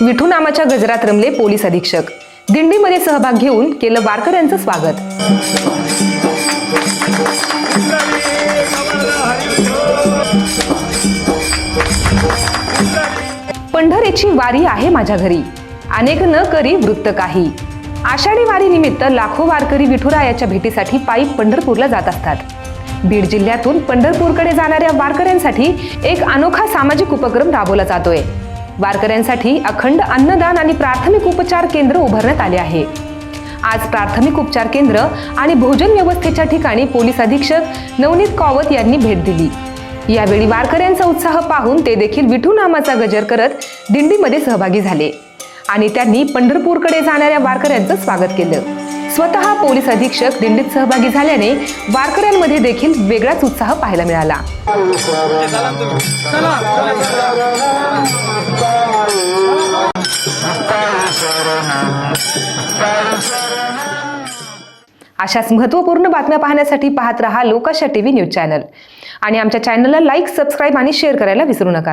विठू नामाच्या गजरात रमले पोलीस अधीक्षक. दिंडीमध्ये सहभाग घेऊन केलं वारकऱ्यांचं स्वागत. पंढरीची वारी आहे माझ्या घरी. अनेक न करी वृत्त काही. आषाढी वारी निमित्त लाखो वारकरी विठुरायाच्या भेटीसाठी पायी पंढरपूरला जात असतात. बीड जिल्ह्यातून पंढरपूरकडे जाणाऱ्या वारकऱ्यांसाठी एक अनोखा सामाजिक उपक्रम राबवला जातोय. वारकऱ्यांसाठी अखंड अन्नदान आणि प्राथमिक उपचार केंद्र उभारण्यात आले आहे. आज प्राथमिक उपचार केंद्र आणि भोजन व्यवस्थेच्या ठिकाणी पोलीस अधीक्षक नवनीत कावत यांनी भेट दिली. यावेळी वारकऱ्यांचा उत्साह पाहून ते देखील विठू नामाचा गजर करत दिंडीमध्ये सहभागी झाले. आणि त्यांनी पंढरपूरकडे जाणाऱ्या वारकऱ्यांचं स्वागत केलं. स्वतः पोलीस अधीक्षक दिंडीत सहभागी झाल्याने वारकऱ्यांमध्ये देखील वेगळाच उत्साह पाहायला मिळाला. अशाच महत्त्वपूर्ण बातम्या पाहण्यासाठी पाहत रहा लोकाशा टीव्ही न्यूज चॅनल. आणि आमच्या चॅनलला लाईक सबस्क्राईब आणि शेअर करायला विसरू नका.